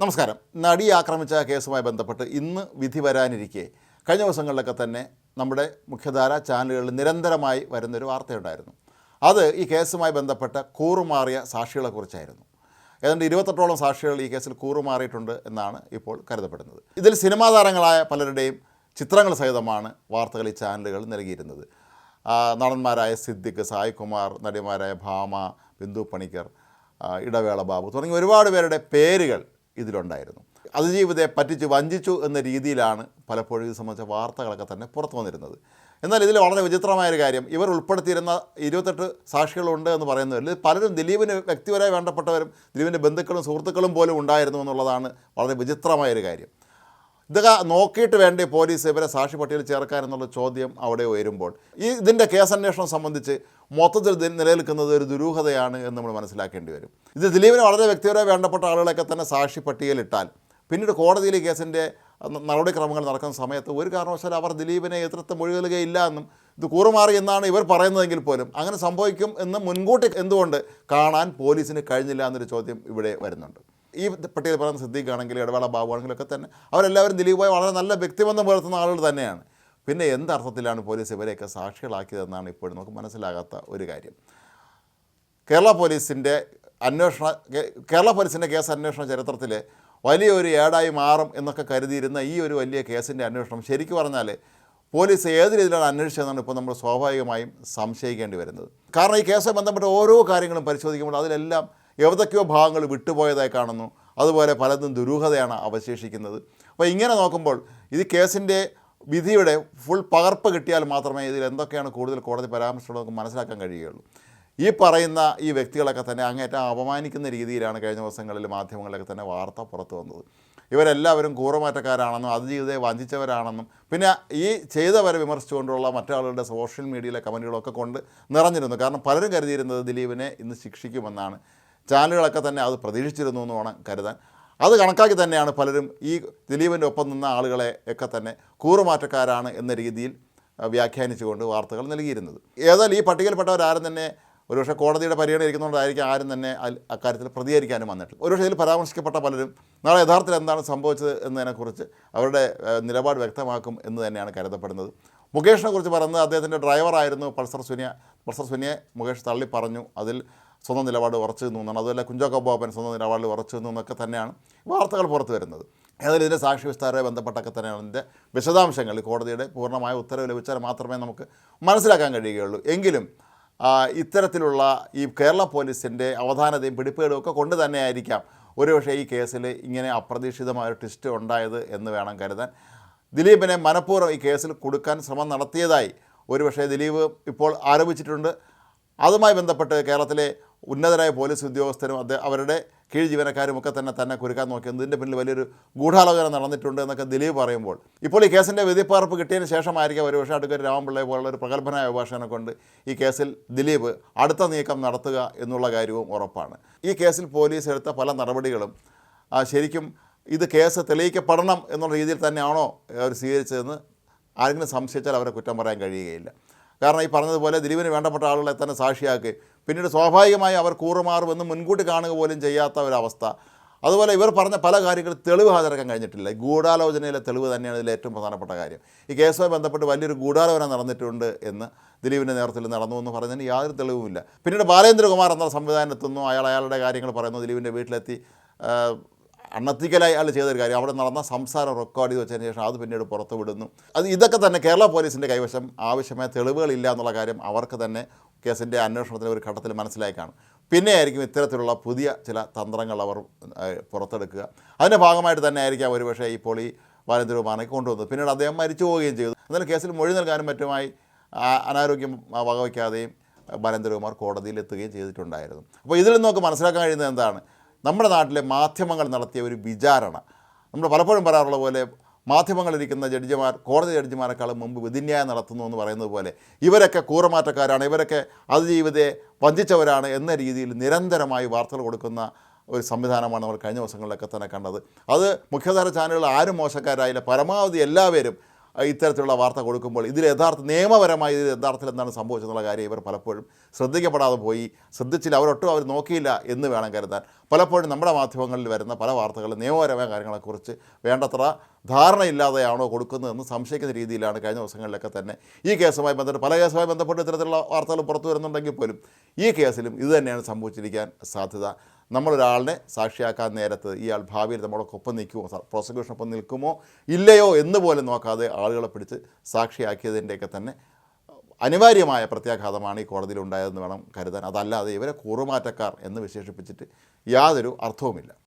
നമസ്കാരം. നടി ആക്രമിച്ച കേസുമായി ബന്ധപ്പെട്ട് ഇന്ന് വിധി വരാനിരിക്കെ. കഴിഞ്ഞ ദിവസങ്ങളിലൊക്കെ തന്നെ നമ്മുടെ മുഖ്യധാര ചാനലുകളിൽ നിരന്തരമായി വരുന്നൊരു വാർത്തയുണ്ടായിരുന്നു. അത് ഈ കേസുമായി ബന്ധപ്പെട്ട കൂറുമാറിയ സാക്ഷികളെക്കുറിച്ചായിരുന്നു ഏതാണ്ട് ഇരുപത്തെട്ടോളം സാക്ഷികൾ ഈ കേസിൽ കൂറുമാറിയിട്ടുണ്ട് എന്നാണ് ഇപ്പോൾ കരുതപ്പെടുന്നത്. ഇതിൽ സിനിമാ താരങ്ങളായ പലരുടെയും ചിത്രങ്ങൾ സഹിതമാണ് വാർത്തകൾ ഈ ചാനലുകൾ നൽകിയിരുന്നത്. നടന്മാരായ സിദ്ദിഖ് സായികുമാർ നടിമാരായ ഭാമ ബിന്ദു പണിക്കർ ഇടവേള ബാബു തുടങ്ങി ഒരുപാട് പേരുടെ പേരുകൾ ഇതിലുണ്ടായിരുന്നു. അതിജീവിതയെ പറ്റിച്ച് വഞ്ചിച്ചു എന്ന രീതിയിലാണ് പലപ്പോഴും ഇത് സംബന്ധിച്ച വാർത്തകളൊക്കെ തന്നെ പുറത്തു വന്നിരുന്നത്. എന്നാൽ ഇതിൽ വളരെ വിചിത്രമായൊരു കാര്യം ഇവർ ഉൾപ്പെടുത്തിയിരുന്ന ഇരുപത്തെട്ട് സാക്ഷികളുണ്ട് എന്ന് പറയുന്നവരിൽ പലരും ദിലീപിന് വ്യക്തിപരമായി വേണ്ടപ്പെട്ടവരും ദിലീപിന്റെ ബന്ധുക്കളും സുഹൃത്തുക്കളും പോലും ഉണ്ടായിരുന്നു എന്നുള്ളതാണ് വളരെ വിചിത്രമായൊരു കാര്യം. ഇതൊക്കെ നോക്കിയിട്ട് വേണ്ടേ പോലീസ് ഇവരെ സാക്ഷി പട്ടികയിൽ ചേർക്കാൻ എന്നുള്ള ചോദ്യം അവിടെ ഉയരുമ്പോൾ? ഈ ഇതിന്റെ കേസന്വേഷണം സംബന്ധിച്ച് മൊത്തത്തിൽ നിലനിൽക്കുന്നത് ഒരു ദുരൂഹതയാണ് എന്ന് നമ്മൾ മനസ്സിലാക്കേണ്ടി വരും. ഇത് ദിലീപിന് വളരെ വ്യക്തിപരമായി വേണ്ടപ്പെട്ട ആളുകളൊക്കെ തന്നെ സാക്ഷി പട്ടികയിലിട്ടാൽ പിന്നീട് കോടതിയിൽ കേസിന്റെ നടപടിക്രമങ്ങൾ നടക്കുന്ന സമയത്ത് ഒരു കാരണവശാലും അവർ ദിലീപിനെ എതിർത്ത് മൊഴികളുകയില്ല എന്നും ഇത് കൂറുമാറി എന്നാണ് ഇവർ പറയുന്നതെങ്കിൽ പോലും അങ്ങനെ സംഭവിക്കും എന്ന് മുൻകൂട്ടി എന്തുകൊണ്ട് കാണാൻ പോലീസിന് കഴിഞ്ഞില്ല എന്നൊരു ചോദ്യം ഇവിടെ വരുന്നുണ്ട്. ഈ പട്ടികയിൽ പറയുന്ന സിദ്ദീഖാണെങ്കിലും ഇടവേള ബാബു ആണെങ്കിലും ഒക്കെ തന്നെ അവരെല്ലാവരും ദിലീപുമായി വളരെ നല്ല വ്യക്തിബന്ധം പുലർത്തുന്ന ആളുകൾ തന്നെയാണ്. പിന്നെ എന്തർത്ഥത്തിലാണ് പോലീസ് ഇവരെയൊക്കെ സാക്ഷികളാക്കിയതെന്നാണ് ഇപ്പോഴും നമുക്ക് മനസ്സിലാകാത്ത ഒരു കാര്യം. കേരള പോലീസിന്റെ അന്വേഷണ കേരള പോലീസിന്റെ കേസ് അന്വേഷണ ചരിത്രത്തിൽ വലിയൊരു ഏടായി മാറും എന്നൊക്കെ കരുതിയിരുന്ന ഈ ഒരു വലിയ കേസിന്റെ അന്വേഷണം ശരിക്കും പറഞ്ഞാൽ പോലീസ് ഏത് രീതിയിലാണ് അന്വേഷിച്ചതെന്നാണ് ഇപ്പോൾ നമ്മൾ സ്വാഭാവികമായും സംശയിക്കേണ്ടി വരുന്നത്. കാരണം ഈ കേസുമായി ബന്ധപ്പെട്ട ഓരോ കാര്യങ്ങളും പരിശോധിക്കുമ്പോൾ അതിലെല്ലാം ഏതൊക്കെയോ ഭാഗങ്ങൾ വിട്ടുപോയതായി കാണുന്നു. അതുപോലെ പലതും ദുരൂഹതയാണ് അവശേഷിക്കുന്നത്. അപ്പോൾ ഇങ്ങനെ നോക്കുമ്പോൾ ഇത് കേസിന്റെ വിധിയുടെ ഫുൾ പകർപ്പ് കിട്ടിയാൽ മാത്രമേ ഇതിൽ എന്തൊക്കെയാണ് കൂടുതൽ കോടതി പരാമർശമുള്ളത് നമുക്ക് മനസ്സിലാക്കാൻ കഴിയുകയുള്ളൂ. ഈ പറയുന്ന ഈ വ്യക്തികളൊക്കെ തന്നെ അങ്ങേറ്റം അപമാനിക്കുന്ന രീതിയിലാണ് കഴിഞ്ഞ ദിവസങ്ങളിൽ മാധ്യമങ്ങളിലൊക്കെ തന്നെ വാർത്ത പുറത്തു വന്നത്. ഇവരെല്ലാവരും കൂറുമാറ്റക്കാരാണെന്നും അതിജീവിതയെ വഞ്ചിച്ചവരാണെന്നും പിന്നെ ഈ ചെയ്തവരെ വിമർശിച്ചുകൊണ്ടുള്ള മറ്റാളുകളുടെ സോഷ്യൽ മീഡിയയിലെ കമന്റുകളൊക്കെ കൊണ്ട് നിറഞ്ഞിരുന്നു. കാരണം പലരും കരുതിയിരുന്നത് ദിലീപിനെ ഇന്ന് ശിക്ഷിക്കുമെന്നാണ്. ചാനലുകളൊക്കെ തന്നെ അത് പ്രതീക്ഷിച്ചിരുന്നു എന്ന് വേണം കരുതാൻ. അത് കണക്കാക്കി തന്നെയാണ് പലരും ഈ ദിലീപിന്റെ ഒപ്പം നിന്ന ആളുകളെ ഒക്കെ തന്നെ കൂറുമാറ്റക്കാരാണ് എന്ന രീതിയിൽ വ്യാഖ്യാനിച്ചുകൊണ്ട് വാർത്തകൾ നൽകിയിരുന്നത്. ഏതായാലും ഈ പട്ടികയിൽപ്പെട്ടവരാരും തന്നെ ഒരുപക്ഷെ കോടതിയുടെ പരിഗണന ഇരിക്കുന്നതുകൊണ്ടായിരിക്കും ആരും തന്നെ അക്കാര്യത്തിൽ പ്രതികരിക്കാനും വന്നിട്ടില്ല. ഒരുപക്ഷെ ഇതിൽ പരാമർശിക്കപ്പെട്ട പലരും നാളെ യഥാർത്ഥത്തിൽ എന്താണ് സംഭവിച്ചത് എന്നതിനെക്കുറിച്ച് അവരുടെ നിലപാട് വ്യക്തമാക്കും എന്ന് തന്നെയാണ് കരുതപ്പെടുന്നത്. മുകേഷിനെ കുറിച്ച് പറയുന്നത് അദ്ദേഹത്തിന്റെ ഡ്രൈവറായിരുന്നു പൾസർ സുനിയ. പൾസർ സുനിയെ മുകേഷ് തള്ളി പറഞ്ഞു അതിൽ സ്വന്തം നിലപാട് ഉറച്ചു നിന്നു എന്നാണ്. അതുപോലെ കുഞ്ചാക്കോ ബോബൻ സ്വന്തം നിലപാടിൽ ഉറച്ചു നിന്നു എന്നൊക്കെ തന്നെയാണ് വാർത്തകൾ പുറത്തു വരുന്നത്. ഏതായാലും ഇതിന്റെ സാക്ഷി വിസ്താരവുമായി ബന്ധപ്പെട്ടൊക്കെ തന്നെയാണ് ഇതിന്റെ വിശദാംശങ്ങൾ. കോടതിയുടെ പൂർണമായ ഉത്തരവ് ലഭിച്ചാൽ മാത്രമേ നമുക്ക് മനസ്സിലാക്കാൻ കഴിയുകയുള്ളൂ. എങ്കിലും ഇത്തരത്തിലുള്ള ഈ കേരള പോലീസിന്റെ അവധാനതയും പിടിപ്പുകളും ഒക്കെ കൊണ്ട് തന്നെയായിരിക്കാം ഒരുപക്ഷെ ഈ കേസിൽ ഇങ്ങനെ അപ്രതീക്ഷിതമായ ഒരു ട്വിസ്റ്റ് ഉണ്ടായത് എന്ന് വേണം കരുതാൻ. ദിലീപിനെ മനഃപൂർവം ഈ കേസിൽ കൊടുക്കാൻ ശ്രമം നടത്തിയതായി ഒരുപക്ഷെ ദിലീപ് ഇപ്പോൾ ആരോപിച്ചിട്ടുണ്ട്. അതുമായി ബന്ധപ്പെട്ട് കേരളത്തിലെ ഉന്നതരായ പോലീസ് ഉദ്യോഗസ്ഥരും അത് അവരുടെ കീഴ് ജീവനക്കാരും ഒക്കെ തന്നെ തന്നെ കുരുക്കാൻ നോക്കിയത് ഇതിന്റെ പിന്നിൽ വലിയൊരു ഗൂഢാലോചന നടന്നിട്ടുണ്ട് എന്നൊക്കെ ദിലീപ് പറയുമ്പോൾ. ഇപ്പോൾ ഈ കേസിന്റെ വിധിപ്പാർപ്പ് കിട്ടിയതിന് ശേഷമായിരിക്കും ഒരുപക്ഷെ അടുക്കൊരു രാമപിള്ളയെ പോലുള്ള ഒരു പ്രഗത്ഭനായ അഭിഭാഷകനെ കൊണ്ട് ഈ കേസിൽ ദിലീപ് അടുത്ത നീക്കം നടത്തുക എന്നുള്ള കാര്യവും ഉറപ്പാണ്. ഈ കേസിൽ പോലീസ് എടുത്ത പല നടപടികളും ശരിക്കും ഇത് കേസ് തെളിയിക്കപ്പെടണം എന്നുള്ള രീതിയിൽ തന്നെയാണോ അവർ സ്വീകരിച്ചതെന്ന് ആരെങ്കിലും സംശയിച്ചാൽ അവരെ കുറ്റം പറയാൻ കഴിയുകയില്ല. കാരണം ഈ പറഞ്ഞതുപോലെ ദിലീപിന് വേണ്ടപ്പെട്ട ആളുകളെ തന്നെ സാക്ഷിയാക്കി. പിന്നീട് സ്വാഭാവികമായി അവർ കൂറുമാറുമെന്ന് മുൻകൂട്ടി കാണുക പോലും ചെയ്യാത്ത ഒരവസ്ഥ. അതുപോലെ ഇവർ പറഞ്ഞ പല കാര്യങ്ങളും തെളിവ് ഹാജരാക്കാൻ കഴിഞ്ഞിട്ടില്ല. ഗൂഢാലോചനയിലെ തെളിവ് തന്നെയാണ് ഇതിൽ ഏറ്റവും പ്രധാനപ്പെട്ട കാര്യം. ഈ കേസുമായി ബന്ധപ്പെട്ട് വലിയൊരു ഗൂഢാലോചന നടന്നിട്ടുണ്ട് എന്ന് ദിലീപിന്റെ നേതൃത്വത്തിൽ നടന്നു എന്ന് പറഞ്ഞതിന് യാതൊരു തെളിവുമില്ല. പിന്നീട് ബാലേന്ദ്രകുമാർ എന്ന സംവിധാനത്തെത്തുന്നു അയാൾ അയാളുടെ കാര്യങ്ങൾ പറയുന്നു. ദിലീപിന്റെ വീട്ടിലെത്തി അണ്ണത്തിക്കലായി അയാൾ ചെയ്തൊരു കാര്യം. അവിടെ നടന്ന സംസാരം റെക്കോർഡ് ചെയ്ത് വെച്ചതിന് ശേഷം അത് പിന്നീട് പുറത്തുവിടുന്നു അത് ഇതൊക്കെ തന്നെ കേരള പോലീസിന്റെ കൈവശം ആവശ്യമായ തെളിവുകളില്ല എന്നുള്ള കാര്യം അവർക്ക് തന്നെ കേസിന്റെ അന്വേഷണത്തിന്റെ ഒരു ഘട്ടത്തിൽ മനസ്സിലായി കാണും. പിന്നെയായിരിക്കും ഇത്തരത്തിലുള്ള പുതിയ ചില തന്ത്രങ്ങൾ അവർ പുറത്തെടുക്കുക. അതിന്റെ ഭാഗമായിട്ട് തന്നെ ആയിരിക്കാം ഒരുപക്ഷേ ഇപ്പോൾ ഈ ബാലേന്ദ്രകുമാറിനെ കൊണ്ടുവന്നത്. പിന്നീട് അദ്ദേഹം മരിച്ചു പോവുകയും ചെയ്തു. എന്നാലും കേസിൽ മൊഴി നൽകാനും മറ്റുമായി അനാരോഗ്യം വകവയ്ക്കാതെയും ബാലേന്ദ്രകുമാർ കോടതിയിൽ എത്തുകയും ചെയ്തിട്ടുണ്ടായിരുന്നു. അപ്പോൾ ഇതിൽ നിന്നൊക്കെ മനസ്സിലാക്കാൻ കഴിയുന്നത് എന്താണ്? നമ്മുടെ നാട്ടിലെ മാധ്യമങ്ങൾ നടത്തിയ ഒരു വിചാരണ. നമ്മൾ പലപ്പോഴും പറയാറുള്ള പോലെ മാധ്യമങ്ങളിരിക്കുന്ന ജഡ്ജിമാർ കോടതി ജഡ്ജിമാരെക്കാളും മുമ്പ് വിധിന്യായം നടത്തുന്നു എന്ന് പറയുന്നത് പോലെ ഇവരൊക്കെ കൂറമാറ്റക്കാരാണ് ഇവരൊക്കെ അതിജീവിതയെ വഞ്ചിച്ചവരാണ് എന്ന രീതിയിൽ നിരന്തരമായി വാർത്തകൾ കൊടുക്കുന്ന ഒരു സംവിധാനമാണ് നമ്മൾ കഴിഞ്ഞ ദിവസങ്ങളിലൊക്കെ തന്നെ കണ്ടത്. അത് മുഖ്യധാര ചാനലുകൾ ആരും മോശക്കാരായില്ല. പരമാവധി എല്ലാവരും ഇത്തരത്തിലുള്ള വാർത്ത കൊടുക്കുമ്പോൾ ഇതിൽ യഥാർത്ഥ നിയമപരമായി ഇതിൽ യഥാർത്ഥത്തിൽ എന്താണ് സംഭവിച്ചെന്നുള്ള കാര്യം ഇവർ പലപ്പോഴും ശ്രദ്ധിക്കപ്പെടാതെ പോയി ശ്രദ്ധിച്ചില്ല അവരൊട്ടും അവർ നോക്കിയില്ല എന്ന് വേണം കരുതാൻ. പലപ്പോഴും നമ്മുടെ മാധ്യമങ്ങളിൽ വരുന്ന പല വാർത്തകളും നിയമപരമായ കാര്യങ്ങളെക്കുറിച്ച് വേണ്ടത്ര ധാരണയില്ലാതെയാണോ കൊടുക്കുന്നതെന്ന് സംശയിക്കുന്ന രീതിയിലാണ് കഴിഞ്ഞ ദിവസങ്ങളിലൊക്കെ തന്നെ ഈ കേസുമായി ബന്ധപ്പെട്ട് പല കേസുമായി ബന്ധപ്പെട്ട് ഇത്തരത്തിലുള്ള വാർത്തകൾ പുറത്തു വരുന്നുണ്ടെങ്കിൽ പോലും ഈ കേസിലും ഇത് തന്നെയാണ് സംഭവിച്ചിരിക്കാൻ സാധ്യത. നമ്മളൊരാളിനെ സാക്ഷിയാക്കാൻ നേരത്ത് ഇയാൾ ഭാവിയിൽ നമ്മളൊപ്പം നിൽക്കുമോ? പ്രോസിക്യൂഷനൊപ്പം നിൽക്കുമോ? ഇല്ലയോ എന്ന് പോലും നോക്കാതെ ആളുകളെ പിടിച്ച് സാക്ഷിയാക്കിയതിന്റെയൊക്കെ തന്നെ അനിവാര്യമായ പ്രത്യാഘാതമാണ് ഈ കോടതിയിൽ ഉണ്ടായതെന്ന് വേണം കരുതാൻ. അതല്ലാതെ ഇവരെ കൂറുമാറ്റക്കാർ എന്ന് വിശേഷിപ്പിച്ചിട്ട് യാതൊരു അർത്ഥവുമില്ല.